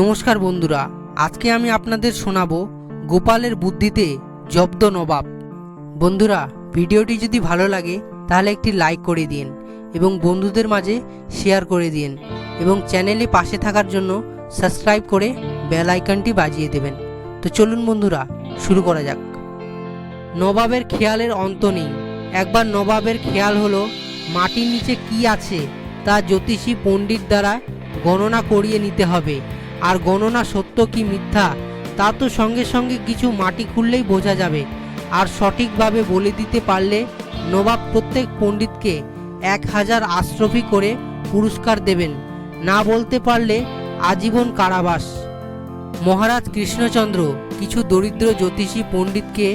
নমস্কার বন্ধুরা, আজকে আমি আপনাদের শোনাবো গোপালের বুদ্ধিতে জব্দ নবাব। বন্ধুরা, ভিডিওটি যদি ভালো লাগে, তাহলে একটি লাইক করে দিন এবং বন্ধুদের মাঝে শেয়ার করে দিন এবং চ্যানেলে পাশে থাকার জন্য সাবস্ক্রাইব করে বেল আইকনটি বাজিয়ে দেবেন। তো চলুন বন্ধুরা, শুরু করা যাক। নবাবের খেয়ালের অন্ত নেই। একবার নবাবের খেয়াল হলো, মাটির নিচে কি আছে তা জ্যোতিষী পণ্ডিত দ্বারা গণনা করিয়ে নিতে হবে। আর গণনা সত্য কি মিথ্যা, তা তো সঙ্গে সঙ্গে কিছু মাটি খুললেই বোঝা যাবে। আর সঠিকভাবে বলে দিতে পারলে নবাব প্রত্যেক পণ্ডিতকে এক হাজার আশ্রফি করে পুরস্কার দেবেন। না বলতে পারলে আজীবন কারাবাস। মহারাজ কৃষ্ণচন্দ্র কিছু দরিদ্র জ্যোতিষী পণ্ডিতকে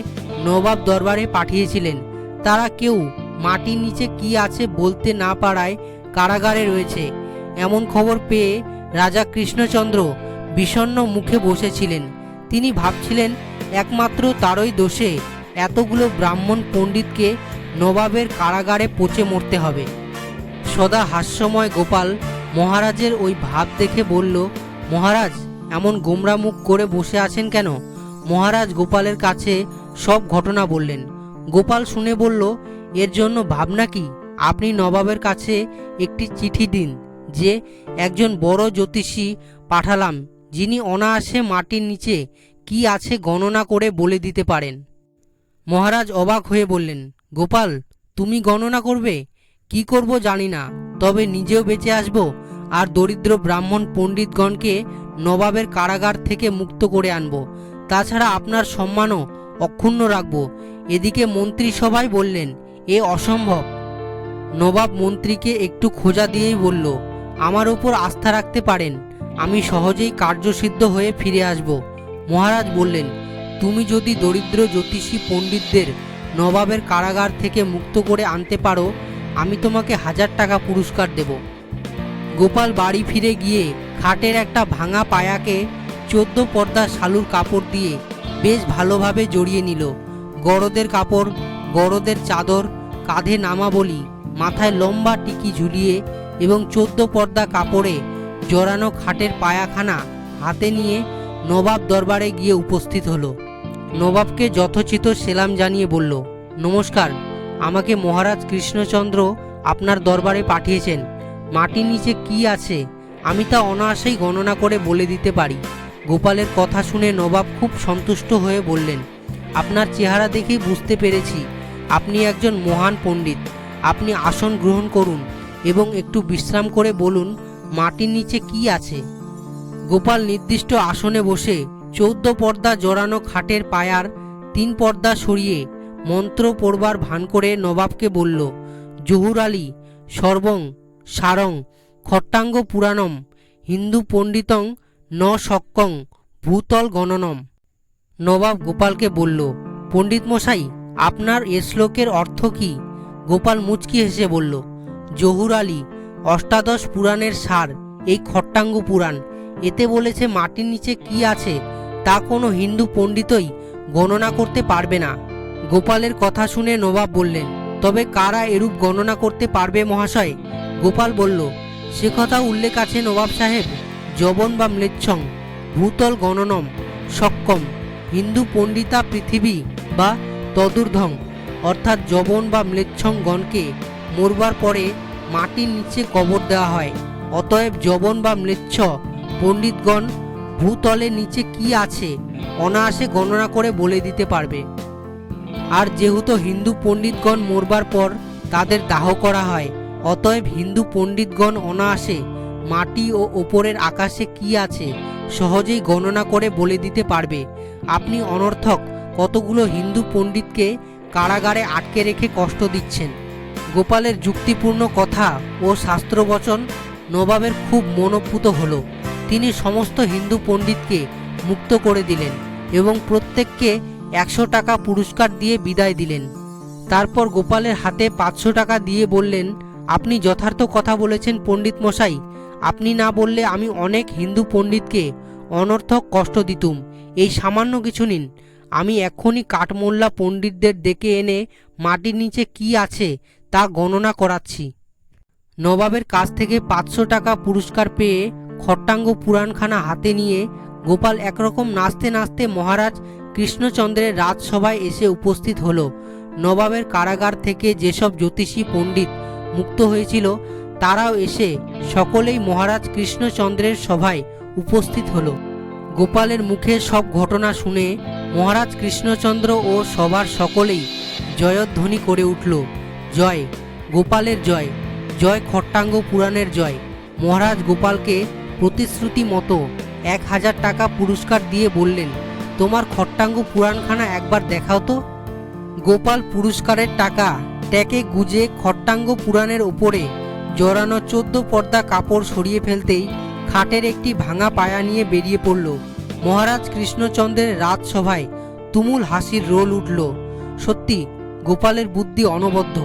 নবাব দরবারে পাঠিয়েছিলেন। তারা কেউ মাটির নিচে কি আছে বলতে না পারায় কারাগারে রয়েছে। এমন খবর পেয়ে রাজা কৃষ্ণচন্দ্র বিষণ্ণ মুখে বসেছিলেন। তিনি ভাবছিলেন, একমাত্র তারই দোষে এতগুলো ব্রাহ্মণ পণ্ডিতকে নবাবের কারাগারে পচে মরতে হবে। সদা হাস্যময় গোপাল মহারাজের ওই ভাব দেখে বলল, মহারাজ, এমন গোমরা মুখ করে বসে আছেন কেন? মহারাজ গোপালের কাছে সব ঘটনা বললেন। গোপাল শুনে বলল, এর জন্য ভাবনা কি? আপনি নবাবের কাছে একটি চিঠি দিন। যে একজন বড় জ্যোতিষী পাঠালাম, যিনি অনায়াসে মাটির নিচে কি আছে গণনা করে বলে দিতে পারেন। মহারাজ অবাক হয়ে বললেন, গোপাল, তুমি গণনা করবে? কি করব জানি না, তবে নিজেও বেঁচে আসব আর দরিদ্র ব্রাহ্মণ পণ্ডিতগণকে নবাবের কারাগার থেকে মুক্ত করে আনব। তাছাড়া আপনার সম্মানও অক্ষুণ্ণ রাখব। এদিকে মন্ত্রী সবাই বললেন, এ অসম্ভব। নবাব মন্ত্রীকে একটু খোঁজা দিয়েই বলল আমার ওপর আস্থা রাখতে পারেন। আমি সহজেই কার্যসিদ্ধ হয়ে ফিরে আসব। মহারাজ বললেন, তুমি যদি দরিদ্র জ্যোতিষী পণ্ডিতদের নবাবের কারাগার থেকে মুক্ত করে আনতে পারো, আমি তোমাকে হাজার টাকা পুরস্কার দেব। গোপাল বাড়ি ফিরে গিয়ে খাটের একটা ভাঙা পায়াকে চোদ্দ পর্দা শালুর কাপড় দিয়ে বেশ ভালোভাবে জড়িয়ে নিল। গরদের কাপড়, গরদের চাদর, কাঁধে নামাবলি মাথায় লম্বা টিকি ঝুলিয়ে এবং চোদ্দ পর্দা কাপড়ে জড়ানো খাটের পায়াখানা হাতে নিয়ে নবাব দরবারে গিয়ে উপস্থিত হলো। নবাবকে যথোচিত সেলাম জানিয়ে বলল, নমস্কার, আমাকে মহারাজ কৃষ্ণচন্দ্র আপনার দরবারে পাঠিয়েছেন। মাটির নিচে কি আছে আমি তা অনায়াসেই গণনা করে বলে দিতে পারি। গোপালের কথা শুনে নবাব খুব সন্তুষ্ট হয়ে বললেন, আপনার চেহারা দেখেই বুঝতে পেরেছি, আপনি একজন মহান পণ্ডিত। আপনি আসন গ্রহণ করুন এবং একটু বিশ্রাম করে বলুন, মাটির নিচে কি আছে? গোপাল নির্দিষ্ট আসনে বসে চৌদ্দ পর্দা জড়ানো খাটের পায়ার তিন পর্দা সরিয়ে মন্ত্র পড়বার ভান করে নবাবকে বলল, জহুর আলী, সর্বং, সারং, খট্টাঙ্গ পুরাণম, হিন্দু পণ্ডিতং, ন শক্কং ভূতল গণনম। নবাব গোপালকে বলল পণ্ডিত মশাই আপনার এ শ্লোকের অর্থ কি? গোপাল মুচকি হেসে বলল জহুর আলী, অষ্টাদশ পুরাণের সার, এই খট্টাঙ্গ পুরাণ। এতে বলেছে, মাটির নিচে কি আছে, তা কোনো হিন্দু পণ্ডিতই গণনা করতে পারবে না। গোপালের কথা শুনে নবাব বললেন, তবে কারা এরূপ গণনা করতে পারবে মহাশয়? গোপাল বলল, সে কথা উল্লেখ আছে নবাব সাহেব, যবন বা ম্লেচ্ছং, ভূতল গণনম সক্ষম হিন্দু পণ্ডিতা পৃথিবী বা তদুর্ধং অর্থাৎ যবন বা ম্লেচ্ছং গণকে মরবার পরে মাটির নিচে কবর দেওয়া হয়। অতএব যবন বা ম্লেচ্ছ, পণ্ডিতগণ ভূতলের নিচে কি আছে, অনায়াসে গণনা করে বলে দিতে পারবে। আর যেহেতু হিন্দু পণ্ডিতগণ মরবার পর তাদের দাহ করা হয়, অতএব হিন্দু পণ্ডিতগণ অনায়াসে মাটি ও ওপরের আকাশে কি আছে, সহজেই গণনা করে বলে দিতে পারবে। আপনি অনর্থক কতগুলো হিন্দু পণ্ডিতকে কারাগারে আটকে রেখে কষ্ট দিচ্ছেন? গোপালের যুক্তিপূর্ণ কথা ও শাস্ত্রবচন নবাবের খুব মনোপুত হল। তিনি সমস্ত হিন্দু পণ্ডিতকে মুক্ত করে দিলেন এবং প্রত্যেককে একশো টাকা পুরস্কার দিয়ে বিদায় দিলেন। তারপর গোপালের হাতে পাঁচশো টাকা দিয়ে বললেন, আপনি যথার্থ কথা বলেছেন পণ্ডিত মশাই। আপনি না বললে আমি অনেক হিন্দু পণ্ডিতকে অনর্থক কষ্ট দিতুম। এই সামান্য কিছু নিন। আমি এক্ষুনি কাঠমোল্লা পণ্ডিতদের ডেকে এনে মাটির নিচে কি আছে তা গণনা করাচ্ছি। নবাবের কাছ থেকে পাঁচশো টাকা পুরস্কার পেয়ে খট্টাঙ্গ পুরাণখানা হাতে নিয়ে গোপাল একরকম নাচতে নাচতে মহারাজ কৃষ্ণচন্দ্রের রাজসভায় এসে উপস্থিত হল। নবাবের কারাগার থেকে যেসব জ্যোতিষী পণ্ডিত মুক্ত হয়েছিল, তারাও এসে সকলেই মহারাজ কৃষ্ণচন্দ্রের সভায় উপস্থিত হল। গোপালের মুখে সব ঘটনা শুনে মহারাজ কৃষ্ণচন্দ্র ও সবার সকলেই জয়ধ্বনি করে উঠল। জয়, গোপালের জয় জয় খট্টাঙ্গ পুরাণের জয়। মহারাজ গোপালকে প্রতিশ্রুতি মতো এক হাজার টাকা পুরস্কার দিয়ে বললেন, তোমার খট্টাঙ্গ পুরাণখানা একবার দেখাও তো। গোপাল পুরস্কারের টাকা ট্যাকে গুজে খট্টাঙ্গ পুরাণের ওপরে জড়ানো চোদ্দ পর্দা কাপড় সরিয়ে ফেলতেই খাটের একটি ভাঙা পায়া নিয়ে বেরিয়ে পড়ল। মহারাজ কৃষ্ণচন্দ্রের রাজসভায় তুমুল হাসির রোল উঠল। সত্যি, গোপালের বুদ্ধি অনবদ্য।